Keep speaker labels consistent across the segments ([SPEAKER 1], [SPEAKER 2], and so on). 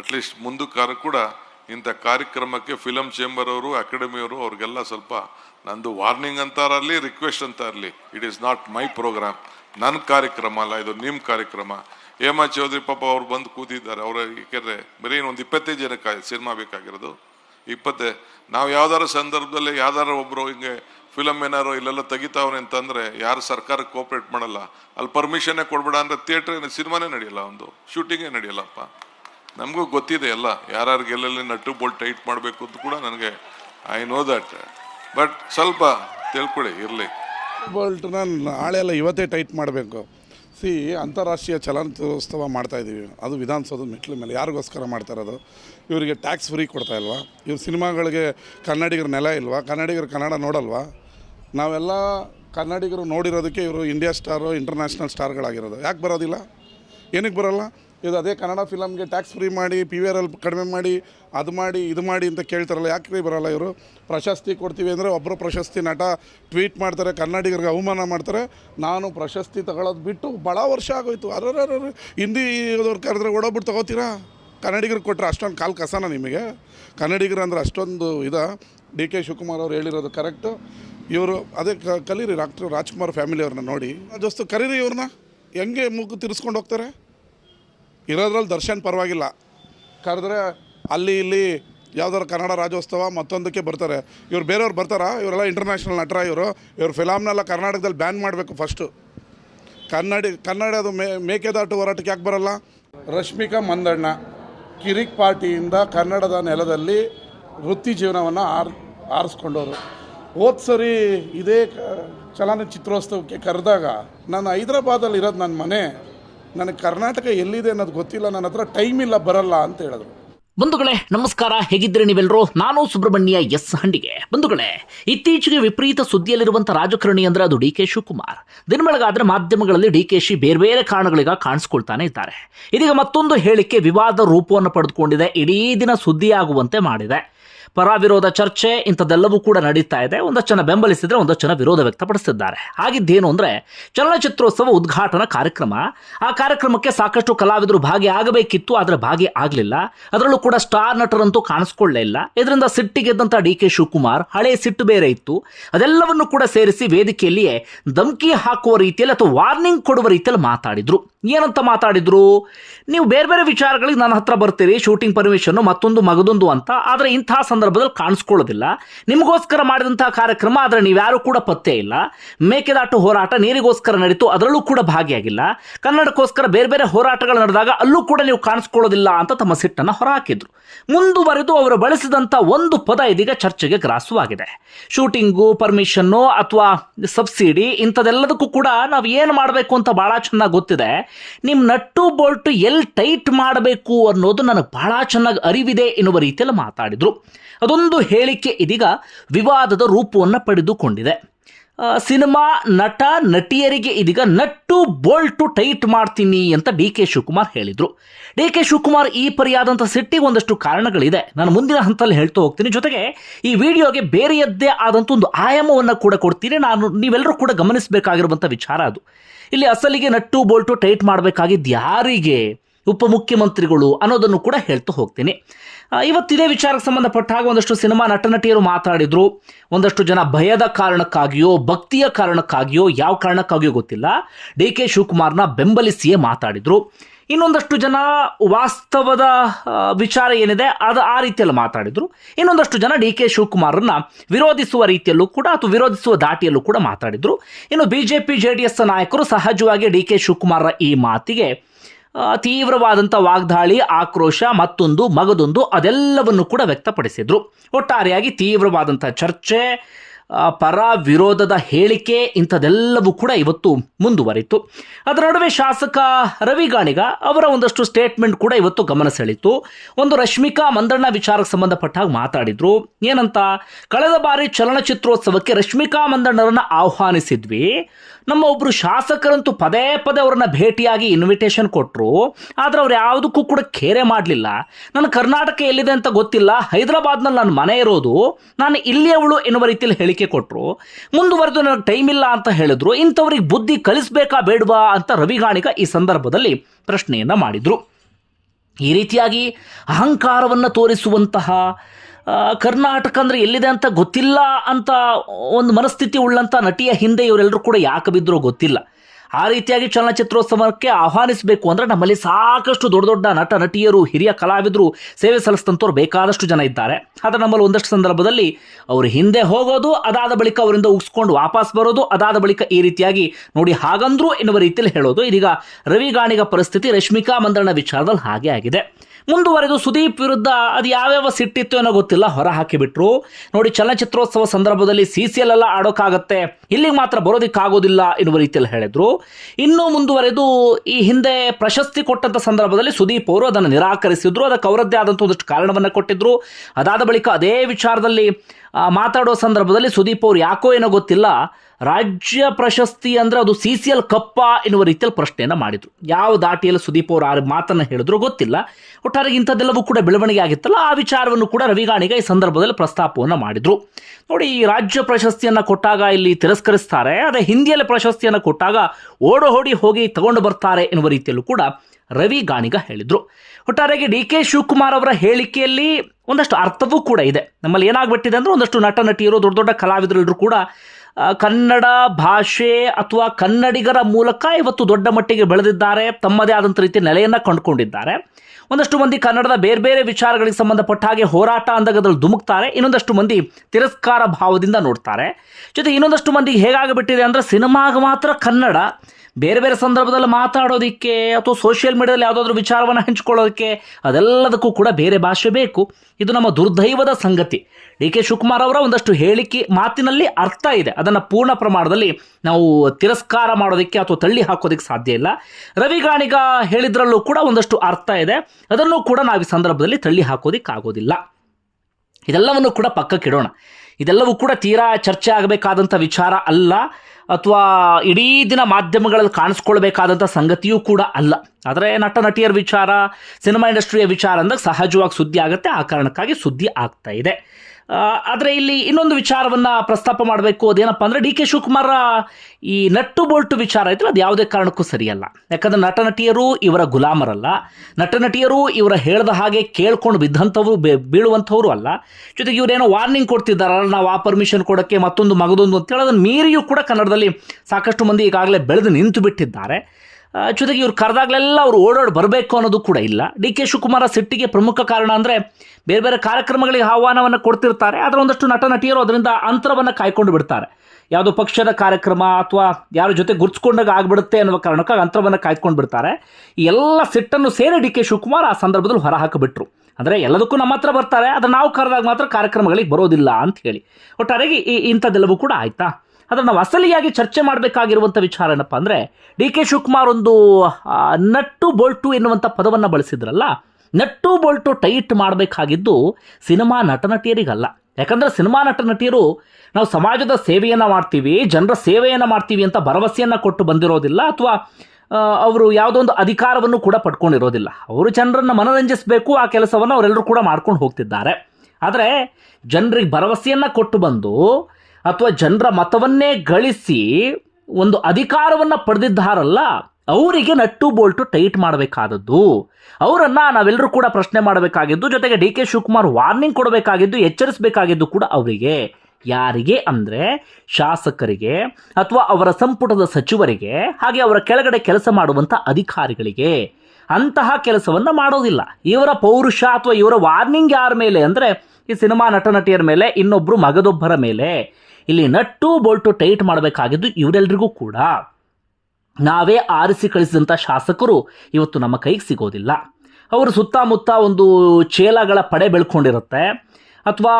[SPEAKER 1] At least ಮುಂದಕ್ಕಾರ ಕೂಡ ಇಂಥ ಕಾರ್ಯಕ್ರಮಕ್ಕೆ ಫಿಲಮ್ ಚೇಂಬರ್ ಅವರು ಅಕಾಡೆಮಿಯವರು ಅವ್ರಿಗೆಲ್ಲ ಸ್ವಲ್ಪ ನಂದು ವಾರ್ನಿಂಗ್ ಅಂತಾರಲ್ಲಿ ರಿಕ್ವೆಸ್ಟ್ ಅಂತ ಇರಲಿ it is not my program ನನ್ನ ಕಾರ್ಯಕ್ರಮ ಅಲ್ಲ, ಇದು ನಿಮ್ಮ ಕಾರ್ಯಕ್ರಮ. ಹೇಮಾ ಚೌಧರಿ ಪಾಪ ಅವ್ರು ಬಂದು ಕೂತಿದ್ದಾರೆ. ಅವರು ಏಕೆಂದರೆ ಬರೀ ಒಂದು ಇಪ್ಪತ್ತೈದು ಜನಕ್ಕೆ ಸಿನಿಮಾ ಬೇಕಾಗಿರೋದು. ಇಪ್ಪತ್ತೇ, ನಾವು ಯಾವ್ದಾರ ಸಂದರ್ಭದಲ್ಲಿ ಯಾವ್ದಾರ ಒಬ್ಬರು ಹಿಂಗೆ ಫಿಲಮ್ ಏನಾರು ಇಲ್ಲೆಲ್ಲ ತೆಗಿತಾವ್ರೆ ಅಂತಂದರೆ, ಯಾರು ಸರ್ಕಾರಕ್ಕೆ ಕೋಪ್ರೇಟ್ ಮಾಡಲ್ಲ. ಅಲ್ಲಿ ಪರ್ಮಿಷನ್ನೇ ಕೊಡಬೇಡ ಅಂದರೆ ಥಿಯೇಟ್ರ್ ಸಿನಿಮಾನೇ ನಡೆಯಲ್ಲ ಒಂದು ಶೂಟಿಂಗೇ ನಡೆಯಲ್ಲಪ್ಪ. ನಮಗೂ ಗೊತ್ತಿದೆ ಎಲ್ಲ. ಯಾರ್ಯಾರಿಗೆ ಎಲ್ಲೆಲ್ಲಿ ನಟ್ಟು ಬೋಲ್ಟ್ ಟೈಟ್ ಮಾಡಬೇಕು ಅಂತ ಕೂಡ ನನಗೆ ಐ ನೋ ದಟ್ ಬಟ್ ಸ್ವಲ್ಪ ತಿಳ್ಕೊಳ್ಳಿ ಇರಲಿ.
[SPEAKER 2] ಬೋಲ್ಟ್ ನಾನು ಎಲ್ಲ ಇವತ್ತೇ ಟೈಟ್ ಮಾಡಬೇಕು. ಸಿ, ಅಂತಾರಾಷ್ಟ್ರೀಯ ಚಲನಚಿತ್ರೋತ್ಸವ ಮಾಡ್ತಾ ಇದ್ದೀವಿ ಅದು ವಿಧಾನಸೌಧದ ಮೆಟ್ಲ ಮೇಲೆ. ಯಾರಿಗೋಸ್ಕರ ಮಾಡ್ತಾ ಇರೋದು? ಇವರಿಗೆ ಟ್ಯಾಕ್ಸ್ ಫ್ರೀ ಕೊಡ್ತಾ ಇಲ್ವಾ? ಇವ್ರ ಸಿನಿಮಾಗಳಿಗೆ ಕನ್ನಡಿಗರ ನೆಲ ಇಲ್ವಾ? ಕನ್ನಡಿಗರು ಕನ್ನಡ ನೋಡಲ್ವಾ? ನಾವೆಲ್ಲ ಕನ್ನಡಿಗರು ನೋಡಿರೋದಕ್ಕೆ ಇವರು ಇಂಡಿಯಾ ಸ್ಟಾರು ಇಂಟರ್ನ್ಯಾಷನಲ್ ಸ್ಟಾರ್ಗಳಾಗಿರೋದು ಯಾಕೆ ಬರೋದಿಲ್ಲ? ಏನಕ್ಕೆ ಬರೋಲ್ಲ? ಇದು ಅದೇ ಕನ್ನಡ ಫಿಲಮ್ಗೆ ಟ್ಯಾಕ್ಸ್ ಫ್ರೀ ಮಾಡಿ ಪಿ ವಿ ಆರ್ ಎಲ್ ಕಡಿಮೆ ಮಾಡಿ, ಅದು ಮಾಡಿ, ಇದು ಮಾಡಿ ಅಂತ ಕೇಳ್ತಾರಲ್ಲ, ಯಾಕೆ ಬರೋಲ್ಲ ಇವರು? ಪ್ರಶಸ್ತಿ ಕೊಡ್ತೀವಿ ಅಂದರೆ ಒಬ್ಬರು ಪ್ರಶಸ್ತಿ ನಟ ಟ್ವೀಟ್ ಮಾಡ್ತಾರೆ, ಕನ್ನಡಿಗರಿಗೆ ಅವಮಾನ ಮಾಡ್ತಾರೆ. ನಾನು ಪ್ರಶಸ್ತಿ ತಗೊಳ್ಳೋದು ಬಿಟ್ಟು ಭಾಳ ವರ್ಷ ಆಗೋಯ್ತು. ಅರ್ರ ಹಿಂದಿ ಇವ್ರು ಕರೆದ್ರೆ ಓಡೋಗ್ಬಿಟ್ಟು ತಗೋತೀರಾ? ಕನ್ನಡಿಗರಿಗೆ ಕೊಟ್ಟರೆ ಅಷ್ಟೊಂದು ಕಾಲು ಕಸನ ನಿಮಗೆ? ಕನ್ನಡಿಗರು ಅಂದರೆ ಅಷ್ಟೊಂದು ಇದ. ಡಿ ಕೆ ಶಿವಕುಮಾರ್ ಅವ್ರು ಹೇಳಿರೋದು ಕರೆಕ್ಟು ಇವರು ಅದೇ ಕಲೀರಿ ಡಾಕ್ಟ್ರು ರಾಜ್ಕುಮಾರ್ ಫ್ಯಾಮಿಲಿಯವ್ರನ್ನ ನೋಡಿ. ಜೊಸ್ತು ಕರೀರಿ ಇವ್ರನ್ನ. ಹೆಂಗೆ ಮುಗ್ಗು ತಿರ್ಸ್ಕೊಂಡು ಹೋಗ್ತಾರೆ? ಇರೋದ್ರಲ್ಲಿ ದರ್ಶನ್ ಪರವಾಗಿಲ್ಲ. ಕರೆದ್ರೆ ಅಲ್ಲಿ ಇಲ್ಲಿ ಯಾವ್ದಾದ್ರು ಕನ್ನಡ ರಾಜ್ಯೋತ್ಸವ ಮತ್ತೊಂದಕ್ಕೆ ಬರ್ತಾರೆ. ಇವ್ರು ಬೇರೆಯವ್ರು ಬರ್ತಾರಾ? ಇವರೆಲ್ಲ ಇಂಟರ್ನ್ಯಾಷನಲ್ ನಟರ ಇವರು. ಇವ್ರ ಫಿಲಾಮ್ನೆಲ್ಲ ಕರ್ನಾಟಕದಲ್ಲಿ ಬ್ಯಾನ್ ಮಾಡಬೇಕು ಫಸ್ಟು ಕನ್ನಡಿ, ಕನ್ನಡದ ಮೇ, ಮೇಕೆದಾಟು ಹೋರಾಟಕ್ಕೆ ಯಾಕೆ ಬರಲ್ಲ? ರಶ್ಮಿಕಾ ಮಂದಣ್ಣ ಕಿರಿಕ್ ಪಾರ್ಟಿಯಿಂದ ಕನ್ನಡದ ನೆಲದಲ್ಲಿ ವೃತ್ತಿ ಜೀವನವನ್ನು ಆರ್, ಆರಿಸ್ಕೊಂಡವರು. ಹೋದ ಸರಿ ಇದೇ ಚಲನಚಿತ್ರೋತ್ಸವಕ್ಕೆ ಕರೆದಾಗ ನಾನು ಹೈದ್ರಾಬಾದಲ್ಲಿ ಇರೋದು ನನ್ನ ಮನೆ ನನಗೆ ಕರ್ನಾಟಕ ಎಲ್ಲಿದೆ ಅನ್ನೋದು ಗೊತ್ತಿಲ್ಲ, ನನ್ನ ಹತ್ರ ಟೈಮ್ ಇಲ್ಲ, ಬರಲ್ಲ ಅಂತ ಹೇಳಿದ್ರು.
[SPEAKER 3] ಬಂಧುಗಳೇ, ನಮಸ್ಕಾರ. ಹೇಗಿದ್ರೆ ನೀವೆಲ್ಲರೂ ನಾನು ಸುಬ್ರಹ್ಮಣ್ಯ ಎಸ್ ಹಂಡಿಗೆ. ಬಂಧುಗಳೇ, ಇತ್ತೀಚೆಗೆ ವಿಪರೀತ ಸುದ್ದಿಯಲ್ಲಿರುವಂತಹ ರಾಜಕಾರಣಿ ಅಂದ್ರೆ ಅದು ಡಿ ಕೆ ಶಿವಕುಮಾರ್. ದಿನಬೆಳಗಾದ್ರೆ ಮಾಧ್ಯಮಗಳಲ್ಲಿ ಡಿ ಕೆ ಶಿ ಬೇರೆ ಬೇರೆ ಕಾರಣಗಳಿಗ ಕಾಣಿಸ್ಕೊಳ್ತಾನೆ ಇದ್ದಾರೆ. ಇದೀಗ ಮತ್ತೊಂದು ಹೇಳಿಕೆ ವಿವಾದ ರೂಪವನ್ನು ಪಡೆದುಕೊಂಡಿದೆ. ಇಡೀ ದಿನ ಸುದ್ದಿಯಾಗುವಂತೆ ಮಾಡಿದೆ. ಪರ ವಿರೋಧ ಚರ್ಚೆ ಇಂಥದ್ದೆಲ್ಲವೂ ಕೂಡ ನಡೀತಾ ಇದೆ. ಒಂದಷ್ಟು ಜನ ಬೆಂಬಲಿಸಿದರೆ ಒಂದಷ್ಟು ಜನ ವಿರೋಧ ವ್ಯಕ್ತಪಡಿಸಿದ್ದಾರೆ ಹಾಗಿದ್ದೇನು ಅಂದರೆ ಚಲನಚಿತ್ರೋತ್ಸವ ಉದ್ಘಾಟನಾ ಕಾರ್ಯಕ್ರಮ. ಆ ಕಾರ್ಯಕ್ರಮಕ್ಕೆ ಸಾಕಷ್ಟು ಕಲಾವಿದರು ಭಾಗಿಯಾಗಬೇಕಿತ್ತು, ಆದರೆ ಭಾಗಿ ಆಗಲಿಲ್ಲ ಅದರಲ್ಲೂ ಕೂಡ ಸ್ಟಾರ್ ನಟರಂತೂ ಕಾಣಿಸ್ಕೊಳ್ಳೇ ಇಲ್ಲ. ಇದರಿಂದ ಸಿಟ್ಟಿಗೆದ್ದಂಥ ಡಿ ಕೆ ಶಿವಕುಮಾರ್ ಹಳೆ ಸಿಟ್ಟು ಬೇರೆ ಇತ್ತು. ಅದೆಲ್ಲವನ್ನು ಕೂಡ ಸೇರಿಸಿ ವೇದಿಕೆಯಲ್ಲಿಯೇ ಧಮಕಿ ಹಾಕುವ ರೀತಿಯಲ್ಲಿ ಅಥವಾ ವಾರ್ನಿಂಗ್ ಕೊಡುವ ರೀತಿಯಲ್ಲಿ ಮಾತಾಡಿದ್ರು. ಏನಂತ ಮಾತಾಡಿದ್ರು? ನೀವು ಬೇರೆ ಬೇರೆ ವಿಚಾರಗಳಿಗೆ ನನ್ನ ಹತ್ರ ಬರ್ತೀರಿ ಶೂಟಿಂಗ್ ಪರ್ಮಿಷನ್ನು ಮತ್ತೊಂದು ಮಗದೊಂದು ಅಂತ. ಆದರೆ ಇಂತಹ ಸಂದರ್ಭದಲ್ಲಿ ಕಾಣಿಸ್ಕೊಳ್ಳೋದಿಲ್ಲ. ನಿಮಗೋಸ್ಕರ ಮಾಡಿದಂತಹ ಕಾರ್ಯಕ್ರಮ, ಆದರೆ ನೀವ್ಯಾರು ಕೂಡ ಪತ್ತೆ ಇಲ್ಲ. ಮೇಕೆದಾಟು ಹೋರಾಟ ನೀರಿಗೋಸ್ಕರ ನಡೀತು, ಅದರಲ್ಲೂ ಕೂಡ ಭಾಗಿಯಾಗಿಲ್ಲ. ಕನ್ನಡಕ್ಕೋಸ್ಕರ ಬೇರೆ ಬೇರೆ ಹೋರಾಟಗಳು ನಡೆದಾಗ ಅಲ್ಲೂ ಕೂಡ ನೀವು ಕಾಣಿಸ್ಕೊಳ್ಳೋದಿಲ್ಲ ಅಂತ ತಮ್ಮ ಸಿಟ್ಟನ್ನು ಹೊರಹಾಕಿದ್ರು. ಮುಂದುವರೆದು ಅವರು ಬಳಸಿದಂಥ ಒಂದು ಪದ ಇದೀಗ ಚರ್ಚೆಗೆ ಗ್ರಾಸವಾಗಿದೆ. ಶೂಟಿಂಗು ಪರ್ಮಿಷನ್ನು ಅಥವಾ ಸಬ್ಸಿಡಿ ಇಂಥದೆಲ್ಲದಕ್ಕೂ ಕೂಡ ನಾವು ಏನು ಮಾಡಬೇಕು ಅಂತ ಭಾಳ ಚೆನ್ನಾಗಿ ಗೊತ್ತಿದೆ. ನಿಮ್ಮ ನಟ್ಟು ಬೋಲ್ಟು ಎಲ್ಲಿ ಟೈಟ್ ಮಾಡಬೇಕು ಅನ್ನೋದು ನನಗೆ ಭಾಳ ಚೆನ್ನಾಗಿ ಅರಿವಿದೆ ಎನ್ನುವ ರೀತಿಯಲ್ಲಿ ಮಾತಾಡಿದರು. ಅದೊಂದು ಹೇಳಿಕೆ ಇದೀಗ ವಿವಾದದ ರೂಪವನ್ನು ಪಡೆದುಕೊಂಡಿದೆ. ಸಿನಿಮಾ, ನಟ, ನಟಿಯರಿಗೆ ಇದೀಗ ನಟ್ಟು ಬೋಲ್ಟು ಟೈಟ್ ಮಾಡ್ತೀನಿ ಅಂತ ಡಿ ಕೆ ಶಿವಕುಮಾರ್ ಹೇಳಿದರು. ಡಿ ಕೆ ಶಿವಕುಮಾರ್ ಈ ಪರಿಯಾದಂಥ ಸಿಟ್ಟಿಗೆ ಒಂದಷ್ಟು ಕಾರಣಗಳಿದೆ. ನಾನು ಮುಂದಿನ ಹಂತದಲ್ಲಿ ಹೇಳ್ತಾ ಹೋಗ್ತೀನಿ. ಜೊತೆಗೆ ಈ ವಿಡಿಯೋಗೆ ಬೇರೆಯದ್ದೇ ಆದಂಥ ಒಂದು ಆಯಾಮವನ್ನು ಕೂಡ ಕೊಡ್ತೀನಿ. ನಾನು ನೀವೆಲ್ಲರೂ ಕೂಡ ಗಮನಿಸಬೇಕಾಗಿರುವಂಥ ವಿಚಾರ ಅದು. ಇಲ್ಲಿ ಅಸಲಿಗೆ ನಟ್ಟು ಬೋಲ್ಟು ಟೈಟ್ ಮಾಡಬೇಕಾಗಿದ್ದು ಯಾರಿಗೆ? ಉಪಮುಖ್ಯಮಂತ್ರಿಗಳು ಅನ್ನೋದನ್ನು ಕೂಡ ಹೇಳ್ತಾ ಹೋಗ್ತೀನಿ. ಇವತ್ತಿದೇ ವಿಚಾರಕ್ಕೆ ಸಂಬಂಧಪಟ್ಟ ಹಾಗೆ ಒಂದಷ್ಟು ಸಿನಿಮಾ ನಟ ನಟಿಯರು ಮಾತಾಡಿದ್ರು. ಒಂದಷ್ಟು ಜನ ಭಯದ ಕಾರಣಕ್ಕಾಗಿಯೋ, ಭಕ್ತಿಯ ಕಾರಣಕ್ಕಾಗಿಯೋ, ಯಾವ ಕಾರಣಕ್ಕಾಗಿಯೋ ಗೊತ್ತಿಲ್ಲ. ಡಿ ಕೆ ಶಿವಕುಮಾರ್ನ ಬೆಂಬಲಿಸಿಯೇ ಮಾತಾಡಿದ್ರು. ಇನ್ನೊಂದಷ್ಟು ಜನ ವಾಸ್ತವದ ವಿಚಾರ ಏನಿದೆ, ಅದು ಆ ರೀತಿಯಲ್ಲಿ ಮಾತಾಡಿದರು. ಇನ್ನೊಂದಷ್ಟು ಜನ ಡಿ ಕೆ ಶಿವಕುಮಾರನ್ನ ವಿರೋಧಿಸುವ ರೀತಿಯಲ್ಲೂ ಕೂಡ ಅಥವಾ ವಿರೋಧಿಸುವ ದಾಟಿಯಲ್ಲೂ ಕೂಡ ಮಾತಾಡಿದರು. ಇನ್ನು B J P J D S ನಾಯಕರು ಸಹಜವಾಗಿ ಡಿ ಕೆ ಶಿವಕುಮಾರರ ಈ ಮಾತಿಗೆ ತೀವ್ರವಾದಂಥ ವಾಗ್ದಾಳಿ, ಆಕ್ರೋಶ, ಮತ್ತೊಂದು, ಮಗದೊಂದು ಅದೆಲ್ಲವನ್ನು ಕೂಡ ವ್ಯಕ್ತಪಡಿಸಿದರು. ಒಟ್ಟಾರೆಯಾಗಿ ತೀವ್ರವಾದಂಥ ಚರ್ಚೆ ಪರ ವಿರೋಧದ ಹೇಳಿಕೆ ಇಂಥದೆಲ್ಲವೂ ಕೂಡ ಇವತ್ತು ಮುಂದುವರಿತು. ಅದರ ನಡುವೆ ಶಾಸಕ ರವಿಗಾಣಿಗ ಅವರ ಒಂದಷ್ಟು ಸ್ಟೇಟ್ಮೆಂಟ್ ಕೂಡ ಇವತ್ತು ಗಮನ ಸೆಳೀತು ಒಂದು ರಶ್ಮಿಕಾ ಮಂದಣ್ಣ ವಿಚಾರಕ್ಕೆ ಸಂಬಂಧಪಟ್ಟ ಹಾಗೆ ಮಾತಾಡಿದ್ರು. ಏನಂತ, ಕಳೆದ ಬಾರಿ ಚಲನಚಿತ್ರೋತ್ಸವಕ್ಕೆ ರಶ್ಮಿಕಾ ಮಂದಣ್ಣರನ್ನ ಆಹ್ವಾನಿಸಿದ್ವಿ. ನಮ್ಮ ಒಬ್ಬರು ಶಾಸಕರಂತೂ ಪದೇ ಪದೇ ಅವ್ರನ್ನ ಭೇಟಿಯಾಗಿ ಇನ್ವಿಟೇಷನ್ ಕೊಟ್ಟರು ಆದರೆ ಅವ್ರು ಯಾವುದಕ್ಕೂ ಕೂಡ ಕೇರೆ ಮಾಡಲಿಲ್ಲ. ನನ್ನ ಕರ್ನಾಟಕ ಎಲ್ಲಿದೆ ಅಂತ ಗೊತ್ತಿಲ್ಲ, ಹೈದರಾಬಾದ್ನಲ್ಲಿ ನನ್ನ ಮನೆ ಇರೋದು, ನಾನು ಇಲ್ಲಿಯವಳು ಎನ್ನುವ ರೀತಿಯಲ್ಲಿ ಹೇಳಿಕೆ ಕೊಟ್ಟರು ಮುಂದುವರೆದು ನನಗೆ ಟೈಮ್ ಇಲ್ಲ ಅಂತ ಹೇಳಿದ್ರು, ಇಂಥವ್ರಿಗೆ ಬುದ್ಧಿ ಕಲಿಸ್ಬೇಕಾ ಬೇಡವಾ ಅಂತ ರವಿಗಾಣಿಗ ಈ ಸಂದರ್ಭದಲ್ಲಿ ಪ್ರಶ್ನೆಯನ್ನು ಮಾಡಿದರು. ಈ ರೀತಿಯಾಗಿ ಅಹಂಕಾರವನ್ನು ತೋರಿಸುವಂತಹ ಕರ್ನಾಟಕ ಅಂದರೆ ಎಲ್ಲಿದೆ ಅಂತ ಗೊತ್ತಿಲ್ಲ ಅಂತ ಒಂದು ಮನಸ್ಥಿತಿ ಉಳ್ಳಂಥ ನಟಿಯ ಹಿಂದೆ ಇವರೆಲ್ಲರೂ ಕೂಡ ಯಾಕೆ ಬಿದ್ದರೂ ಗೊತ್ತಿಲ್ಲ. ಆ ರೀತಿಯಾಗಿ ಚಲನಚಿತ್ರೋತ್ಸವಕ್ಕೆ ಆಹ್ವಾನಿಸಬೇಕು ಅಂದರೆ ನಮ್ಮಲ್ಲಿ ಸಾಕಷ್ಟು ದೊಡ್ಡ ದೊಡ್ಡ ನಟ, ನಟಿಯರು, ಹಿರಿಯ ಕಲಾವಿದರು ಸೇವೆ ಸಲ್ಲಿಸಿದಂಥವ್ರು ಬೇಕಾದಷ್ಟು ಜನ ಇದ್ದಾರೆ. ಆದರೆ ನಮ್ಮಲ್ಲಿ ಒಂದಷ್ಟು ಸಂದರ್ಭದಲ್ಲಿ ಅವರು ಹಿಂದೆ ಹೋಗೋದು, ಅದಾದ ಬಳಿಕ ಅವರಿಂದ ಉಗಿಸ್ಕೊಂಡು ವಾಪಸ್ ಬರೋದು, ಅದಾದ ಬಳಿಕ ಈ ರೀತಿಯಾಗಿ ನೋಡಿ ಹಾಗಂದ್ರು ಎನ್ನುವ ರೀತಿಯಲ್ಲಿ ಹೇಳೋದು. ಇದೀಗ ರವಿ ಗಾಣಿಗ ಪರಿಸ್ಥಿತಿ, ರಶ್ಮಿಕಾ ಮಂದಣ್ಣ ವಿಚಾರದಲ್ಲಿ ಹಾಗೆ ಆಗಿದೆ. ಮುಂದುವರೆದು ಸುದೀಪ್ ವಿರುದ್ಧ ಅದು ಯಾವ್ಯಾವ ಸಿಟ್ಟಿತ್ತು ಏನೋ ಗೊತ್ತಿಲ್ಲ. ಹೊರ ಹಾಕಿಬಿಟ್ರು. ನೋಡಿ, ಚಲನಚಿತ್ರೋತ್ಸವ ಸಂದರ್ಭದಲ್ಲಿ ಸಿ ಸಿ ಎಲ್ ಎಲ್ಲ ಆಡೋಕ್ಕಾಗತ್ತೆ ಇಲ್ಲಿಗೆ ಮಾತ್ರ ಬರೋದಿಕ್ಕಾಗೋದಿಲ್ಲ ಎನ್ನುವ ರೀತಿಯಲ್ಲಿ ಹೇಳಿದ್ರು. ಇನ್ನೂ ಮುಂದುವರೆದು ಈ ಹಿಂದೆ ಪ್ರಶಸ್ತಿ ಕೊಟ್ಟಂತ ಸಂದರ್ಭದಲ್ಲಿ ಸುದೀಪ್ ಅವರು ಅದನ್ನು ನಿರಾಕರಿಸಿದ್ರು. ಅದಕ್ಕೆ ಅವರದ್ದೇ ಆದಂಥ ಒಂದಷ್ಟು ಕಾರಣವನ್ನು ಕೊಟ್ಟಿದ್ರು. ಅದಾದ ಬಳಿಕ ಅದೇ ವಿಚಾರದಲ್ಲಿ ಮಾತಾಡೋ ಸಂದರ್ಭದಲ್ಲಿ ಸುದೀಪ್ ಅವರು ಯಾಕೋ ಏನೋ ಗೊತ್ತಿಲ್ಲ. ರಾಜ್ಯ ಪ್ರಶಸ್ತಿ ಅಂದ್ರೆ ಅದು ಸಿ ಸಿ ಎಲ್ ಕಪ್ಪ ಎನ್ನುವ ರೀತಿಯಲ್ಲಿ ಪ್ರಶ್ನೆಯನ್ನು ಮಾಡಿದರು. ಯಾವ ದಾಟಿಯಲ್ಲಿ ಸುದೀಪ್ ಅವರು ಆ ಮಾತನ್ನು ಹೇಳಿದ್ರು ಗೊತ್ತಿಲ್ಲ. ಒಟ್ಟಾರೆ ಇಂಥದ್ದೆಲ್ಲವೂ ಕೂಡ ಬೆಳವಣಿಗೆ ಆಗಿತ್ತಲ್ಲ, ಆ ವಿಚಾರವನ್ನು ಕೂಡ ರವಿಗಾಣಿಗ ಈ ಸಂದರ್ಭದಲ್ಲಿ ಪ್ರಸ್ತಾಪವನ್ನು ಮಾಡಿದರು. ನೋಡಿ, ಈ ರಾಜ್ಯ ಪ್ರಶಸ್ತಿಯನ್ನು ಕೊಟ್ಟಾಗ ಇಲ್ಲಿ ತಿರಸ್ಕರಿಸ್ತಾರೆ, ಅದೇ ಹಿಂದಿಯಲ್ಲಿ ಪ್ರಶಸ್ತಿಯನ್ನು ಕೊಟ್ಟಾಗ ಓಡೋ ಓಡಿ ಹೋಗಿ ತಗೊಂಡು ಬರ್ತಾರೆ ಎನ್ನುವ ರೀತಿಯಲ್ಲೂ ಕೂಡ ರವಿ ಗಾಣಿಗ ಹೇಳಿದ್ರು. ಒಟ್ಟಾರೆಯಾಗಿ ಡಿ ಕೆ ಶಿವಕುಮಾರ್ ಅವರ ಹೇಳಿಕೆಯಲ್ಲಿ ಒಂದಷ್ಟು ಅರ್ಥವೂ ಕೂಡ ಇದೆ. ನಮ್ಮಲ್ಲಿ ಏನಾಗ್ಬಿಟ್ಟಿದೆ ಅಂದ್ರೆ ಒಂದಷ್ಟು ನಟ ನಟಿಯರು ದೊಡ್ಡ ದೊಡ್ಡ ಕಲಾವಿದರೆಲ್ಲರೂ ಕೂಡ ಕನ್ನಡ ಭಾಷೆ ಅಥವಾ ಕನ್ನಡಿಗರ ಮೂಲಕ ಇವತ್ತು ದೊಡ್ಡ ಮಟ್ಟಿಗೆ ಬೆಳೆದಿದ್ದಾರೆ. ತಮ್ಮದೇ ಆದಂಥ ರೀತಿ ನೆಲೆಯನ್ನು ಕಂಡುಕೊಂಡಿದ್ದಾರೆ. ಒಂದಷ್ಟು ಮಂದಿ ಕನ್ನಡದ ಬೇರೆ ಬೇರೆ ವಿಚಾರಗಳಿಗೆ ಸಂಬಂಧಪಟ್ಟ ಹಾಗೆ ಹೋರಾಟ ಅಂದಾಗ ಅದರಲ್ಲಿ ಧುಮುಕ್ತಾರೆ. ಇನ್ನೊಂದಷ್ಟು ಮಂದಿ ತಿರಸ್ಕಾರ ಭಾವದಿಂದ ನೋಡ್ತಾರೆ. ಜೊತೆ ಇನ್ನೊಂದಷ್ಟು ಮಂದಿಗೆ ಹೇಗಾಗಿಬಿಟ್ಟಿದೆ ಅಂದರೆ ಸಿನಿಮಾಗೆ ಮಾತ್ರ ಕನ್ನಡ ಬೇರೆ ಬೇರೆ ಸಂದರ್ಭದಲ್ಲಿ ಮಾತಾಡೋದಕ್ಕೆ ಅಥವಾ ಸೋಷಿಯಲ್ ಮೀಡಿಯಾದಲ್ಲಿ ಯಾವುದಾದ್ರೂ ವಿಚಾರವನ್ನು ಹಂಚ್ಕೊಳ್ಳೋದಕ್ಕೆ ಅದೆಲ್ಲದಕ್ಕೂ ಕೂಡ ಬೇರೆ ಭಾಷೆ ಬೇಕು. ಇದು ನಮ್ಮ ದುರ್ದೈವದ ಸಂಗತಿ. ಡಿ ಕೆ ಶಿವಕುಮಾರ್ ಅವರ ಒಂದಷ್ಟು ಹೇಳಿಕೆ ಮಾತಿನಲ್ಲಿ ಅರ್ಥ ಇದೆ. ಅದನ್ನು ಪೂರ್ಣ ಪ್ರಮಾಣದಲ್ಲಿ ನಾವು ತಿರಸ್ಕಾರ ಮಾಡೋದಕ್ಕೆ ಅಥವಾ ತಳ್ಳಿ ಹಾಕೋದಕ್ಕೆ ಸಾಧ್ಯ ಇಲ್ಲ. ರವಿ ಗಾಣಿಗ ಹೇಳಿದ್ರಲ್ಲೂ ಕೂಡ ಒಂದಷ್ಟು ಅರ್ಥ ಇದೆ. ಅದನ್ನು ಕೂಡ ನಾವು ಈ ಸಂದರ್ಭದಲ್ಲಿ ತಳ್ಳಿ ಹಾಕೋದಿಕ್ಕೆ ಆಗೋದಿಲ್ಲ. ಇದೆಲ್ಲವನ್ನು ಕೂಡ ಪಕ್ಕಕ್ಕಿಡೋಣ. ಇದೆಲ್ಲವೂ ಕೂಡ ತೀರಾ ಚರ್ಚೆ ಆಗಬೇಕಾದಂಥ ವಿಚಾರ ಅಲ್ಲ. ಅಥವಾ ಇಡೀ ದಿನ ಮಾಧ್ಯಮಗಳಲ್ಲಿ ಕಾಣಿಸ್ಕೊಳ್ಬೇಕಾದಂಥ ಸಂಗತಿಯೂ ಕೂಡ ಅಲ್ಲ. ಆದರೆ ನಟ, ನಟಿಯರ ವಿಚಾರ, ಸಿನಿಮಾ ಇಂಡಸ್ಟ್ರಿಯ ವಿಚಾರ ಅಂದಾಗ ಸಹಜವಾಗಿ ಸುದ್ದಿ ಆಗುತ್ತೆ. ಆ ಕಾರಣಕ್ಕಾಗಿ ಸುದ್ದಿ ಆಗ್ತಾ ಇದೆ. ಆದರೆ ಇಲ್ಲಿ ಇನ್ನೊಂದು ವಿಚಾರವನ್ನು ಪ್ರಸ್ತಾಪ ಮಾಡಬೇಕು. ಅದೇನಪ್ಪ ಅಂದರೆ ಡಿ ಕೆ ಶಿವಕುಮಾರ ಈ ನಟ್ಟು ಬೋಲ್ಟು ವಿಚಾರ ಐತಲ್ಲ ಅದು ಯಾವುದೇ ಕಾರಣಕ್ಕೂ ಸರಿಯಲ್ಲ. ಯಾಕಂದರೆ ನಟ ನಟಿಯರು ಇವರ ಗುಲಾಮರಲ್ಲ. ನಟ ನಟಿಯರು ಇವರ ಹೇಳ್ದ ಹಾಗೆ ಕೇಳ್ಕೊಂಡು ಬಿದ್ದಂಥವ್ರು ಬೀಳುವಂಥವ್ರು ಅಲ್ಲ. ಜೊತೆಗೆ ಇವರೇನೋ ವಾರ್ನಿಂಗ್ ಕೊಡ್ತಿದ್ದಾರಲ್ಲ ನಾವು ಆ ಪರ್ಮಿಷನ್ ಕೊಡೋಕ್ಕೆ ಮತ್ತೊಂದು ಮಗದೊಂದು ಅಂತೇಳಿ ಅದನ್ನು ಮೀರಿಯೂ ಕೂಡ ಕನ್ನಡದಲ್ಲಿ ಸಾಕಷ್ಟು ಮಂದಿ ಈಗಾಗಲೇ ಬೆಳೆದು ನಿಂತು ಬಿಟ್ಟಿದ್ದಾರೆ. ಜೊತೆಗೆ ಇವ್ರು ಕರೆದಾಗಲೆಲ್ಲ ಅವರು ಓಡಾಡಿ ಬರಬೇಕು ಅನ್ನೋದು ಕೂಡ ಇಲ್ಲ. ಡಿ ಕೆ ಶಿವಕುಮಾರ ಸಿಟ್ಟಿಗೆ ಪ್ರಮುಖ ಕಾರಣ ಅಂದರೆ ಬೇರೆ ಬೇರೆ ಕಾರ್ಯಕ್ರಮಗಳಿಗೆ ಆಹ್ವಾನವನ್ನು ಕೊಡ್ತಿರ್ತಾರೆ ಅದರ ಒಂದಷ್ಟು ನಟ ನಟಿಯರು ಅದರಿಂದ ಅಂತರವನ್ನು ಕಾಯ್ಕೊಂಡು ಬಿಡ್ತಾರೆ. ಯಾವುದೋ ಪಕ್ಷದ ಕಾರ್ಯಕ್ರಮ ಅಥವಾ ಯಾರ ಜೊತೆ ಗುರ್ಸ್ಕೊಂಡಾಗ ಆಗಿಬಿಡುತ್ತೆ ಅನ್ನುವ ಕಾರಣಕ್ಕಾಗಿ ಅಂತರವನ್ನು ಕಾಯ್ಕೊಂಡು ಬಿಡ್ತಾರೆ. ಈ ಎಲ್ಲ ಸಿಟ್ಟನ್ನು ಸೇರಿ ಡಿ ಕೆ ಶಿವಕುಮಾರ್ ಆ ಸಂದರ್ಭದಲ್ಲಿ ಹೊರಹಾಕಿಬಿಟ್ರು ಅಂದರೆ ಎಲ್ಲದಕ್ಕೂ ನಮ್ಮ ಹತ್ರ ಬರ್ತಾರೆ, ಆದರೆ ನಾವು ಕರೆದಾಗ ಮಾತ್ರ ಕಾರ್ಯಕ್ರಮಗಳಿಗೆ ಬರೋದಿಲ್ಲ ಅಂತ ಹೇಳಿ. ಒಟ್ಟಾರೆಗೆ ಈ ಇಂಥದ್ದೆಲ್ಲವೂ ಕೂಡ ಆಯ್ತಾ? ಆದರೆ ನಾವು ಅಸಲಿಯಾಗಿ ಚರ್ಚೆ ಮಾಡಬೇಕಾಗಿರುವಂಥ ವಿಚಾರ ಏನಪ್ಪ ಅಂದರೆ ಡಿ ಕೆ ಶಿವಕುಮಾರ್ ಒಂದು ನಟ್ಟು ಬೋಲ್ಟು ಎನ್ನುವಂಥ ಪದವನ್ನು ಬಳಸಿದ್ರಲ್ಲ, ನಟ್ಟು ಬೋಲ್ಟು ಟೈಟ್ ಮಾಡಬೇಕಾಗಿದ್ದು ಸಿನಿಮಾ ನಟ ನಟಿಯರಿಗಲ್ಲ ಯಾಕಂದರೆ ಸಿನಿಮಾ ನಟ ನಟಿಯರು ನಾವು ಸಮಾಜದ ಸೇವೆಯನ್ನು ಮಾಡ್ತೀವಿ, ಜನರ ಸೇವೆಯನ್ನು ಮಾಡ್ತೀವಿ ಅಂತ ಭರವಸೆಯನ್ನು ಕೊಟ್ಟು ಬಂದಿರೋದಿಲ್ಲ ಅಥವಾ ಅವರು ಯಾವುದೋ ಒಂದು ಅಧಿಕಾರವನ್ನು ಕೂಡ ಪಡ್ಕೊಂಡಿರೋದಿಲ್ಲ. ಅವರು ಜನರನ್ನು ಮನರಂಜಿಸಬೇಕು, ಆ ಕೆಲಸವನ್ನು ಅವರೆಲ್ಲರೂ ಕೂಡ ಮಾಡ್ಕೊಂಡು ಹೋಗ್ತಿದ್ದಾರೆ. ಆದರೆ ಜನರಿಗೆ ಭರವಸೆಯನ್ನು ಕೊಟ್ಟು ಬಂದು ಅಥವಾ ಜನರ ಮತವನ್ನೇ ಗಳಿಸಿ ಒಂದು ಅಧಿಕಾರವನ್ನು ಪಡೆದಿದ್ದಾರಲ್ಲ, ಅವರಿಗೆ ನಟ್ಟು ಬೋಲ್ಟು ಟೈಟ್ ಮಾಡಬೇಕಾದದ್ದು. ಅವರನ್ನು ನಾವೆಲ್ಲರೂ ಕೂಡ ಪ್ರಶ್ನೆ ಮಾಡಬೇಕಾಗಿದ್ದು, ಜೊತೆಗೆ ಡಿ ಕೆ ಶಿವಕುಮಾರ್ ವಾರ್ನಿಂಗ್ ಕೊಡಬೇಕಾಗಿದ್ದು, ಎಚ್ಚರಿಸಬೇಕಾಗಿದ್ದು ಕೂಡ ಅವರಿಗೆ. ಯಾರಿಗೆ ಅಂದರೆ ಶಾಸಕರಿಗೆ ಅಥವಾ ಅವರ ಸಂಪುಟದ ಸಚಿವರಿಗೆ, ಹಾಗೆ ಅವರ ಕೆಳಗಡೆ ಕೆಲಸ ಮಾಡುವಂಥ ಅಧಿಕಾರಿಗಳಿಗೆ. ಅಂತಹ ಕೆಲಸವನ್ನು ಮಾಡೋದಿಲ್ಲ. ಇವರ ಪೌರುಷ ಅಥವಾ ಇವರ ವಾರ್ನಿಂಗ್ ಯಾರ ಮೇಲೆ ಅಂದರೆ, ಈ ಸಿನಿಮಾ ನಟ ನಟಿಯರ ಮೇಲೆ ಇನ್ನೊಬ್ಬರು ಮಗದೊಬ್ಬರ ಮೇಲೆ. ಇಲ್ಲಿ ನಟ್ಟು ಬೋಲ್ಟು ಟೈಟ್ ಮಾಡಬೇಕಾಗಿದ್ದು ಇವರೆಲ್ಲರಿಗೂ ಕೂಡ. ನಾವೇ ಆರಿಸಿ ಕಳಿಸಿದಂಥ ಶಾಸಕರು ಇವತ್ತು ನಮ್ಮ ಕೈಗೆ ಸಿಗೋದಿಲ್ಲ. ಅವರು ಸುತ್ತಮುತ್ತ ಒಂದು ಚೇಲಗಳ ಪಡೆ ಬೆಳ್ಕೊಂಡಿರುತ್ತೆ. ಅಥವಾ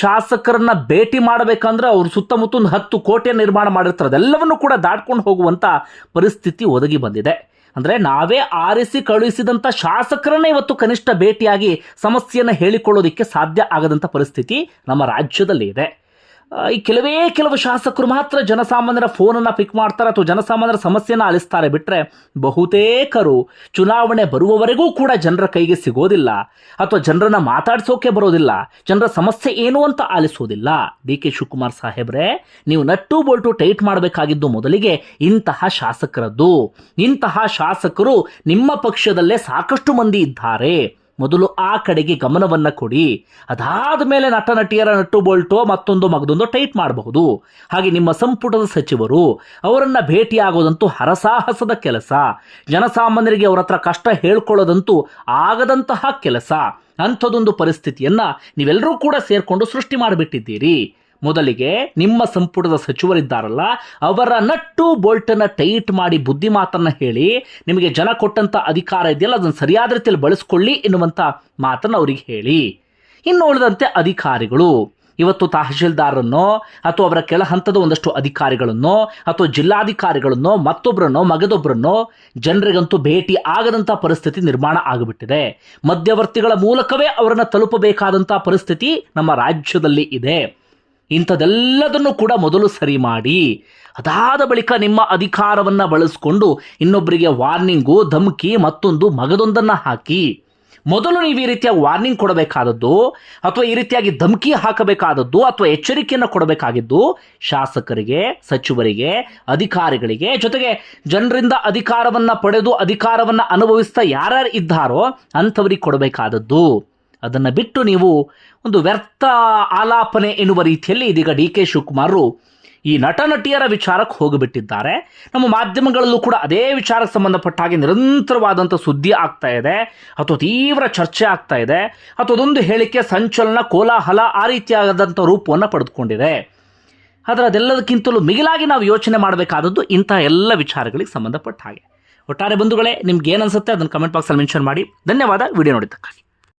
[SPEAKER 3] ಶಾಸಕರನ್ನು ಭೇಟಿ ಮಾಡಬೇಕಂದ್ರೆ ಅವರು ಸುತ್ತಮುತ್ತ ಒಂದು ಹತ್ತು ಕೋಟೆ ನಿರ್ಮಾಣ ಮಾಡಿರ್ತಾರೆ ಅದೆಲ್ಲವನ್ನು ಕೂಡ ದಾಟ್ಕೊಂಡು ಹೋಗುವಂಥ ಪರಿಸ್ಥಿತಿ ಒದಗಿ ಬಂದಿದೆ. ಅಂದರೆ ನಾವೇ ಆರಿಸಿ ಕಳುಹಿಸಿದಂಥ ಶಾಸಕರನ್ನೇ ಇವತ್ತು ಕನಿಷ್ಠ ಭೇಟಿಯಾಗಿ ಸಮಸ್ಯೆಯನ್ನು ಹೇಳಿಕೊಳ್ಳೋದಕ್ಕೆ ಸಾಧ್ಯ ಆಗದಂಥ ಪರಿಸ್ಥಿತಿ ನಮ್ಮ ರಾಜ್ಯದಲ್ಲಿ ಇದೆ ಈ ಕೆಲವೇ ಕೆಲವು ಶಾಸಕರು ಮಾತ್ರ ಜನಸಾಮಾನ್ಯರ ಫೋನನ್ನು ಪಿಕ್ ಮಾಡ್ತಾರೆ ಅಥವಾ ಜನಸಾಮಾನ್ಯರ ಸಮಸ್ಯೆಯನ್ನು ಆಲಿಸ್ತಾರೆ. ಬಿಟ್ಟರೆ ಬಹುತೇಕರು ಚುನಾವಣೆ ಬರುವವರೆಗೂ ಕೂಡ ಜನರ ಕೈಗೆ ಸಿಗೋದಿಲ್ಲ ಅಥವಾ ಜನರನ್ನು ಮಾತಾಡಿಸೋಕೆ ಬರೋದಿಲ್ಲ. ಜನರ ಸಮಸ್ಯೆ ಏನು ಅಂತ ಆಲಿಸೋದಿಲ್ಲ. ಡಿ ಕೆ ಶಿವಕುಮಾರ್ ಸಾಹೇಬ್ರೆ, ನೀವು ನಟ್ಟು ಬೋಲ್ಟು ಟೈಟ್ ಮಾಡಬೇಕಾಗಿದ್ದು ಮೊದಲಿಗೆ ಇಂತಹ ಶಾಸಕರದ್ದು. ಇಂತಹ ಶಾಸಕರು ನಿಮ್ಮ ಪಕ್ಷದಲ್ಲೇ ಸಾಕಷ್ಟು ಮಂದಿ ಇದ್ದಾರೆ. ಮೊದಲು ಆ ಕಡೆಗೆ ಗಮನವನ್ನು ಕೊಡಿ. ಅದಾದ ಮೇಲೆ ನಟ ನಟಿಯರ ನಟ್ಟು ಬೋಲ್ಟೋ ಮತ್ತೊಂದು ಮಗದೊಂದು ಟೈಟ್ ಮಾಡಬಹುದು. ಹಾಗೆ ನಿಮ್ಮ ಸಂಪುಟದ ಸಚಿವರು ಅವರನ್ನು ಭೇಟಿಯಾಗೋದಂತೂ ಹರಸಾಹಸದ ಕೆಲಸ. ಜನಸಾಮಾನ್ಯರಿಗೆ ಅವರ ಹತ್ರ ಕಷ್ಟ ಹೇಳ್ಕೊಳ್ಳೋದಂತೂ ಆಗದಂತಹ ಕೆಲಸ. ಅಂಥದ್ದೊಂದು ಪರಿಸ್ಥಿತಿಯನ್ನ ನೀವೆಲ್ಲರೂ ಕೂಡ ಸೇರಿಕೊಂಡು ಸೃಷ್ಟಿ ಮಾಡಿಬಿಟ್ಟಿದ್ದೀರಿ. ಮೊದಲಿಗೆ ನಿಮ್ಮ ಸಂಪುಟದ ಸಚಿವರಿದ್ದಾರಲ್ಲ, ಅವರ ನಟ್ಟು ಬೋಲ್ಟನ್ನ ಟೈಟ್ ಮಾಡಿ ಬುದ್ಧಿ ಮಾತನ್ನ ಹೇಳಿ, ನಿಮಗೆ ಜನ ಕೊಟ್ಟಂತ ಅಧಿಕಾರ ಇದೆಯಲ್ಲ, ಅದನ್ನು ಸರಿಯಾದ ರೀತಿಯಲ್ಲಿ ಬಳಸ್ಕೊಳ್ಳಿ ಎನ್ನುವಂತ ಮಾತನ್ನ ಅವರಿಗೆ ಹೇಳಿ. ಇನ್ನು ಉಳಿದಂತೆ ಅಧಿಕಾರಿಗಳು, ಇವತ್ತು ತಹಶೀಲ್ದಾರನ್ನೋ ಅಥವಾ ಅವರ ಕೆಳ ಹಂತದ ಒಂದಷ್ಟು ಅಧಿಕಾರಿಗಳನ್ನೋ, ಅಥವಾ ಜಿಲ್ಲಾಧಿಕಾರಿಗಳನ್ನೋ ಮತ್ತೊಬ್ಬರನ್ನೋ ಮಗದೊಬ್ಬರನ್ನೋ ಜನರಿಗಂತೂ ಭೇಟಿ ಆಗದಂಥ ಪರಿಸ್ಥಿತಿ ನಿರ್ಮಾಣ ಆಗಿಬಿಟ್ಟಿದೆ. ಮಧ್ಯವರ್ತಿಗಳ ಮೂಲಕವೇ ಅವರನ್ನು ತಲುಪಬೇಕಾದಂಥ ಪರಿಸ್ಥಿತಿ ನಮ್ಮ ರಾಜ್ಯದಲ್ಲಿ ಇದೆ. ಇಂಥದೆಲ್ಲದನ್ನು ಕೂಡ ಮೊದಲು ಸರಿ ಮಾಡಿ, ಅದಾದ ಬಳಿಕ ನಿಮ್ಮ ಅಧಿಕಾರವನ್ನು ಬಳಸಿಕೊಂಡು ಇನ್ನೊಬ್ಬರಿಗೆ ವಾರ್ನಿಂಗು, ಧಮಕಿ ಮತ್ತೊಂದು ಮಗದೊಂದನ್ನು ಹಾಕಿ, ಮೊದಲು ನೀವು ಈ ರೀತಿಯಾಗಿ ವಾರ್ನಿಂಗ್ ಕೊಡಬೇಕಾದದ್ದು ಅಥವಾ ಈ ರೀತಿಯಾಗಿ ಧಮಕಿ ಹಾಕಬೇಕಾದದ್ದು ಅಥವಾ ಎಚ್ಚರಿಕೆಯನ್ನು ಕೊಡಬೇಕಾಗಿದ್ದು ಶಾಸಕರಿಗೆ, ಸಚಿವರಿಗೆ, ಅಧಿಕಾರಿಗಳಿಗೆ, ಜೊತೆಗೆ ಜನರಿಂದ ಅಧಿಕಾರವನ್ನು ಪಡೆದು ಅಧಿಕಾರವನ್ನು ಅನುಭವಿಸ್ತಾ ಯಾರ್ಯಾರು ಇದ್ದಾರೋ ಅಂಥವರಿಗೆ ಕೊಡಬೇಕಾದದ್ದು. ಅದನ್ನು ಬಿಟ್ಟು ನೀವು ಒಂದು ವ್ಯರ್ಥ ಆಲಾಪನೆ ಎನ್ನುವ ರೀತಿಯಲ್ಲಿ ಇದೀಗ ಡಿ ಕೆ ಶಿವಕುಮಾರ್ ಈ ನಟ ನಟಿಯರ ವಿಚಾರಕ್ಕೆ ಹೋಗಿಬಿಟ್ಟಿದ್ದಾರೆ. ನಮ್ಮ ಮಾಧ್ಯಮಗಳಲ್ಲೂ ಕೂಡ ಅದೇ ವಿಚಾರಕ್ಕೆ ಸಂಬಂಧಪಟ್ಟ ಹಾಗೆ ನಿರಂತರವಾದಂಥ ಸುದ್ದಿ ಆಗ್ತಾ ಇದೆ, ಅಥವಾ ತೀವ್ರ ಚರ್ಚೆ ಆಗ್ತಾ ಇದೆ, ಅಥವಾ ಅದೊಂದು ಹೇಳಿಕೆ ಸಂಚಲನ ಕೋಲಾಹಲ ಆ ರೀತಿಯಾದಂಥ ರೂಪವನ್ನು ಪಡೆದುಕೊಂಡಿದೆ. ಆದರೆ ಅದೆಲ್ಲದಕ್ಕಿಂತಲೂ ಮಿಗಿಲಾಗಿ ನಾವು ಯೋಚನೆ ಮಾಡಬೇಕಾದದ್ದು ಇಂತಹ ಎಲ್ಲ ವಿಚಾರಗಳಿಗೆ ಸಂಬಂಧಪಟ್ಟ ಹಾಗೆ. ಒಟ್ಟಾರೆ ಬಂಧುಗಳೇ, ನಿಮ್ಗೆ ಏನು ಅನಿಸುತ್ತೆ ಅದನ್ನು ಕಮೆಂಟ್ ಬಾಕ್ಸಲ್ಲಿ ಮೆನ್ಷನ್ ಮಾಡಿ. ಧನ್ಯವಾದ, ವಿಡಿಯೋ ನೋಡಿದ್ದಕ್ಕಾಗಿ.